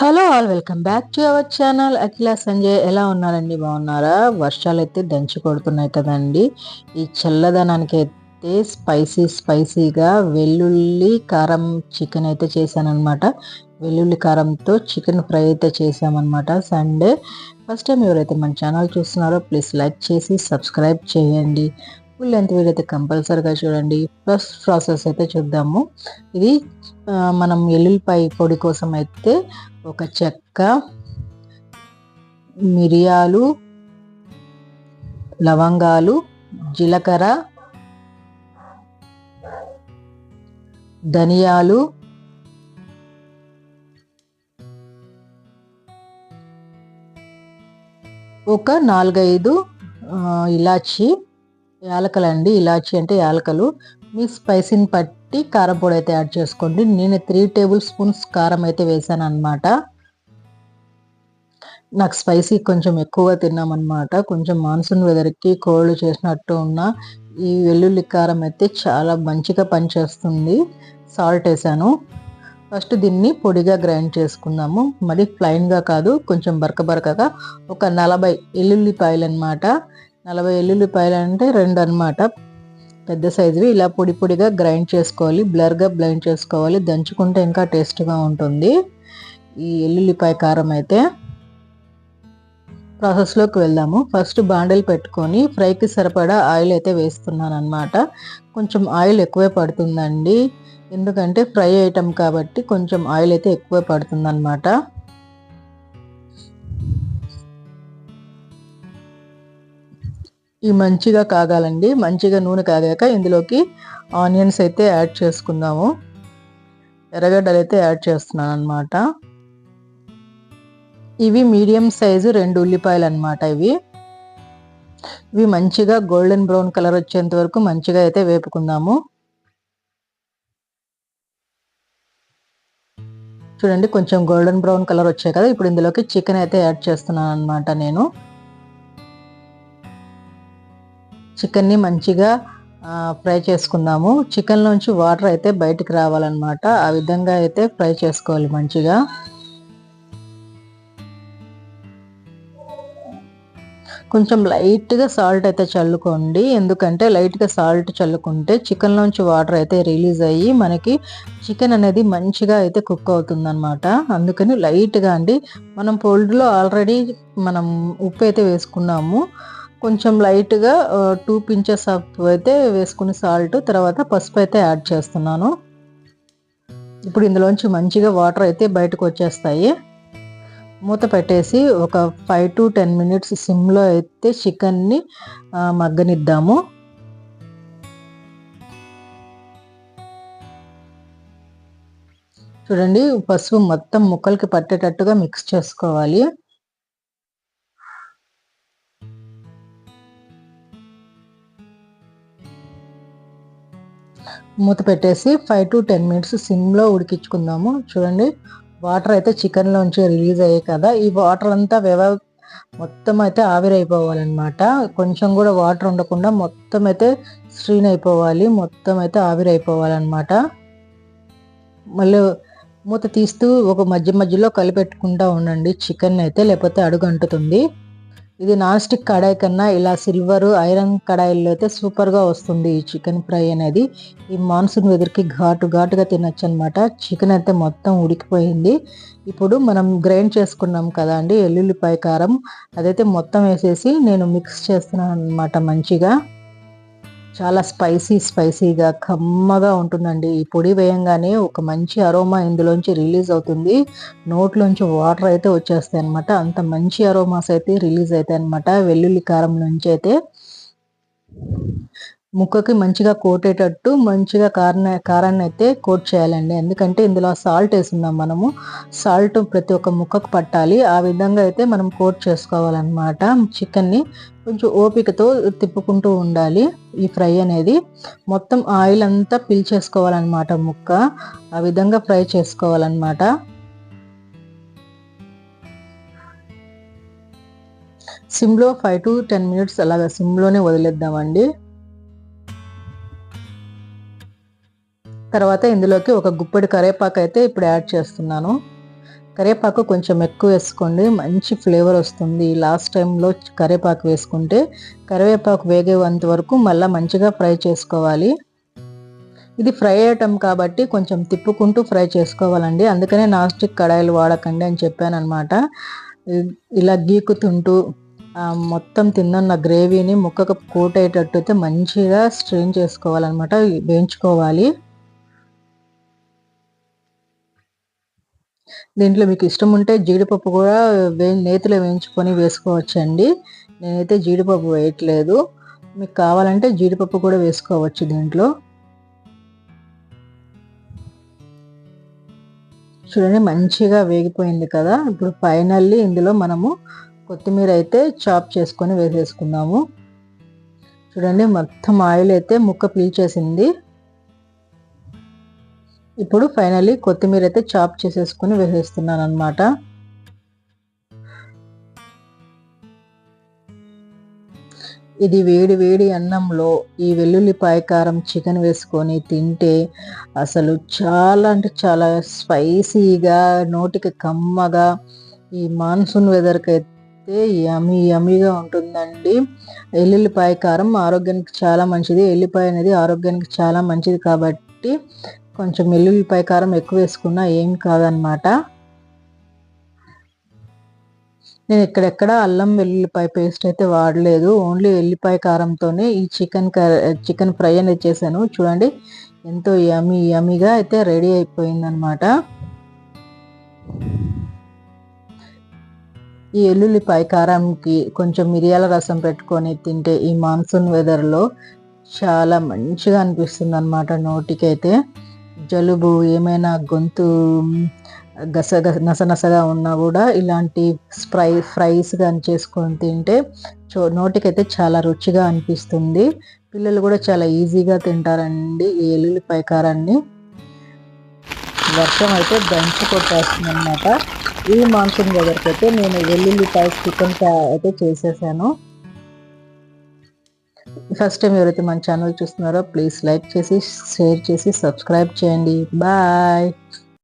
Hello all welcome back to our channel. Akhila Sanjay ఎలా ఉన్నారండి? బాగున్నారా? వర్షాలు అయితే దంచి కొడుతున్నాయి కదండి. ఈ చల్లదనానికి అయితే స్పైసీ స్పైసీగా వెల్లుల్లి కారం చికెన్ అయితే చేశానమాట వెల్లుల్లి కారంతో చికెన్ ఫ్రై అయితే చేసామన్నమాట సండే. ఫస్ట్ టైం ఎవరైతే మన ఛానల్ చూస్తున్నారో ప్లీజ్ లైక్ చేసి సబ్స్క్రైబ్ చేయండి. ఫుల్ లెంత్ వీడియో అయితే కంపల్సరీగా చూడండి. ఫస్ట్ ప్రాసెస్ అయితే చూద్దాము. ఇది మనం ఎల్లుల్లిపాయ పొడి కోసం అయితే ఒక చెక్క మిరియాలు లవంగాలు జీలకర్ర ధనియాలు ఒక నాలుగైదు ఇలాచి యాలకలండి ఇలాచి అంటే యాలకలు. మీ స్పైసీని బట్టి కారం పొడి అయితే యాడ్ చేసుకోండి. నేను త్రీ టేబుల్ స్పూన్స్ కారం అయితే వేసాను అనమాట నాకు స్పైసీ కొంచెం ఎక్కువ తిన్నామన్నమాట. కొంచెం మాన్సూన్ వెదర్కి కోళ్ళు చేసినట్టు ఉన్న ఈ వెల్లుల్లి కారం అయితే చాలా మంచిగా పనిచేస్తుంది. సాల్ట్ వేసాను. ఫస్ట్ దీన్ని పొడిగా గ్రైండ్ చేసుకుందాము. మరి ప్లైన్గా కాదు కొంచెం బరక బరకగా ఒక నలభై ఎల్లుల్లిపాయలు అనమాట నలభై ఎల్లుల్లిపాయలు అంటే రెండు అనమాట పెద్ద సైజువి ఇలా పొడి పొడిగా గ్రైండ్ చేసుకోవాలి. బ్లర్గా బ్లైండ్ చేసుకోవాలి. దంచుకుంటే ఇంకా టేస్ట్గా ఉంటుంది. ఈ ఎల్లుల్లిపాయ కారం అయితే ప్రాసెస్లోకి వెళ్దాము. ఫస్ట్ బాండలు పెట్టుకొని ఫ్రైకి సరిపడా ఆయిల్ అయితే వేస్తున్నాను అనమాట కొంచెం ఆయిల్ ఎక్కువే పడుతుందండి. ఎందుకంటే ఫ్రై ఐటమ్ కాబట్టి కొంచెం ఆయిల్ అయితే ఎక్కువే పడుతుందన్నమాట. ఇవి ఈ మంచిగా కాగాలండి. మంచిగా నూనె కాగాక ఇందులోకి ఆనియన్స్ అయితే యాడ్ చేసుకుందాము. ఎర్రగడ్డలు అయితే యాడ్ చేస్తున్నాను అనమాట ఇవి మీడియం సైజు రెండు ఉల్లిపాయలు అనమాట ఇవి. ఇవి మంచిగా గోల్డెన్ బ్రౌన్ కలర్ వచ్చేంత వరకు మంచిగా అయితే వేపుకుందాము. చూడండి కొంచెం గోల్డెన్ బ్రౌన్ కలర్ వచ్చాయి కదా. ఇప్పుడు ఇందులోకి చికెన్ అయితే యాడ్ చేస్తున్నాను అనమాట నేను. చికెన్ని మంచిగా ఫ్రై చేసుకుందాము. చికెన్లోంచి వాటర్ అయితే బయటికి రావాలన్నమాట. ఆ విధంగా అయితే ఫ్రై చేసుకోవాలి మంచిగా. కొంచెం లైట్గా సాల్ట్ అయితే చల్లుకోండి. ఎందుకంటే లైట్గా సాల్ట్ చల్లుకుంటే చికెన్లోంచి వాటర్ అయితే రిలీజ్ అయ్యి మనకి చికెన్ అనేది మంచిగా అయితే కుక్ అవుతుందన్నమాట. అందుకని లైట్గా అండి. మనం పొల్డ్లో ఆల్రెడీ మనం ఉప్పు అయితే వేసుకున్నాము. కొంచెం లైట్గా టూ పించెస్ ఆఫ్ అయితే వేసుకుని సాల్ట్ తర్వాత పసుపు అయితే యాడ్ చేస్తున్నాను. ఇప్పుడు ఇందులోంచి మంచిగా వాటర్ అయితే బయటకు వచ్చేస్తాయి. మూత పెట్టేసి ఒక ఫైవ్ టు టెన్ మినిట్స్ సిమ్లో అయితే చికెన్ని మగ్గనిద్దాము. చూడండి పసుపు మొత్తం ముక్కలకి పట్టేటట్టుగా మిక్స్ చేసుకోవాలి. మూత పెట్టేసి ఫైవ్ టు టెన్ మినిట్స్ సిమ్లో ఉడికించుకుందాము. చూడండి వాటర్ అయితే చికెన్లోంచి రిలీజ్ అయ్యాయి కదా. ఈ వాటర్ అంతా వ్యవ మొత్తం అయితే ఆవిరైపోవాలన్నమాట. కొంచెం కూడా వాటర్ ఉండకుండా మొత్తం అయితే స్ట్రీన్ అయిపోవాలి. మొత్తం అయితే ఆవిరైపోవాలన్నమాట. మళ్ళీ మూత తీస్తూ ఒక మధ్య మధ్యలో కలిపెట్టుకుంటా ఉండండి. చికెన్ అయితే లేకపోతే అడుగు అంటుతుంది ఇది నాన్ స్టిక్ కడాయి కన్నా ఇలా సిల్వర్ ఐరన్ కడాయిల్లో అయితే సూపర్గా వస్తుంది ఈ చికెన్ ఫ్రై అనేది. ఈ మాన్సూన్ వెదర్కి ఘాటు ఘాటుగా తినచ్చు అనమాట చికెన్ అయితే మొత్తం ఉడికిపోయింది. ఇప్పుడు మనం గ్రైండ్ చేసుకున్నాం కదా అండి ఎల్లుల్లిపాయ కారం. అదైతే మొత్తం వేసేసి నేను మిక్స్ చేస్తున్నాను అనమాట మంచిగా. చాలా స్పైసీ స్పైసీగా కమ్మగా ఉంటుందండి. ఈ పొడి వేయంగానే ఒక మంచి అరోమా ఇందులోంచి రిలీజ్ అవుతుంది. నోట్లోంచి వాటర్ అయితే వచ్చేస్తాయి అనమాట అంత మంచి అరోమాస్ అయితే రిలీజ్ అవుతాయి అనమాట వెల్లుల్లి కారం నుంచి అయితే. ముక్కకి మంచిగా కోటేటట్టు మంచిగా కారణ కారాన్ని అయితే కోట్ చేయాలండి. ఎందుకంటే ఇందులో సాల్ట్ వేసుకుందాం మనము. సాల్ట్ ప్రతి ఒక్క ముక్కకు పట్టాలి. ఆ విధంగా అయితే మనం కోట్ చేసుకోవాలన్నమాట. చికెన్ని కొంచెం ఓపికతో తిప్పుకుంటూ ఉండాలి ఈ ఫ్రై అనేది. మొత్తం ఆయిల్ అంతా పీల్చేసుకోవాలన్నమాట ముక్క. ఆ విధంగా ఫ్రై చేసుకోవాలన్నమాట. సిమ్లో ఫైవ్ టు టెన్ మినిట్స్ అలాగా సిమ్లోనే వదిలేద్దామండి. తర్వాత ఇందులోకి ఒక గుప్పెడు కరేపాకు అయితే ఇప్పుడు యాడ్ చేస్తున్నాను. కరివేపాకు కొంచెం ఎక్కువ వేసుకోండి. మంచి ఫ్లేవర్ వస్తుంది. లాస్ట్ టైంలో కరేపాకు వేసుకుంటే కరివేపాకు వేగేంత వరకు మళ్ళీ మంచిగా ఫ్రై చేసుకోవాలి. ఇది ఫ్రై అయ్యటం కాబట్టి కొంచెం తిప్పుకుంటూ ఫ్రై చేసుకోవాలండి. అందుకనే నాన్ స్టిక్ కడాయిలు వాడకండి అని చెప్పాను అనమాట ఇలా గీకుతుంటూ మొత్తం తిన్నన్న గ్రేవీని ముక్కకు కోట్ అయ్యేటట్టు అయితే మంచిగా స్ట్రెయిన్ చేసుకోవాలన్నమాట. వేయించుకోవాలి. దీంట్లో మీకు ఇష్టం ఉంటే జీడిపప్పు కూడా వే నేతిలో వేయించుకొని వేసుకోవచ్చండి. నేనైతే జీడిపప్పు వేయట్లేదు. మీకు కావాలంటే జీడిపప్పు కూడా వేసుకోవచ్చు దీంట్లో. చూడండి మంచిగా వేగిపోయింది కదా. ఇప్పుడు ఫైనల్లీ ఇందులో మనము కొత్తిమీర అయితే చాప్ చేసుకొని వేసేసుకుందాము చూడండి మొత్తం ఆయిల్ అయితే ముక్క పీల్చేసింది. ఇప్పుడు ఫైనల్లీ కొత్తిమీర అయితే చాప్ చేసేసుకుని వేసేస్తున్నాను అనమాట ఇది వేడి వేడి అన్నంలో ఈ వెల్లుల్లిపాయ కారం చికెన్ వేసుకొని తింటే అసలు చాలా అంటే చాలా స్పైసీగా నోటికి కమ్మగా ఈ మాన్సూన్ వెదర్కి అయితే యమీ యమీగా ఉంటుందండి. ఎల్లుల్లిపాయ కారం ఆరోగ్యానికి చాలా మంచిది. ఎల్లిపాయ అనేది ఆరోగ్యానికి చాలా మంచిది కాబట్టి కొంచెం వెల్లుల్లిపాయ కారం ఎక్కువ వేసుకున్నా ఏం కాదనమాట. నేను ఎక్కడెక్కడ అల్లం వెల్లుల్లిపాయ పేస్ట్ అయితే వాడలేదు. ఓన్లీ వెల్లిపాయ కారంతోనే ఈ చికెన్ చికెన్ ఫ్రై అనేది చేశాను. చూడండి ఎంతో యమీ యమీగా అయితే రెడీ అయిపోయింది అనమాట ఈ ఎల్లుల్లిపాయ కారంకి కొంచెం మిరియాల రసం పెట్టుకొని తింటే ఈ మాన్సూన్ వెదర్లో చాలా మంచిగా అనిపిస్తుంది అనమాట నోటికైతే. జలుబు ఏమైనా గొంతు గస నసనసగా ఉన్నా కూడా ఇలాంటి ఫ్రై ఫ్రైస్ కానీ చేసుకొని తింటే చో నోటికైతే చాలా రుచిగా అనిపిస్తుంది. పిల్లలు కూడా చాలా ఈజీగా తింటారండి ఈ ఎల్లుల్లిపాయ కారాన్ని. వర్షం అయితే దంచి కొట్టేస్తుంది అనమాట ఈ మాన్సూన్ దగ్గరికి అయితే నేను వెల్లుల్లిపాయ చికెన్ అయితే చేసేసాను. ఫస్ట్ టైం ఎవరైతే మన ఛానల్ చూస్తున్నారో ప్లీజ్ లైక్ చేసి షేర్ చేసి సబ్స్క్రైబ్ చేయండి. బాయ్.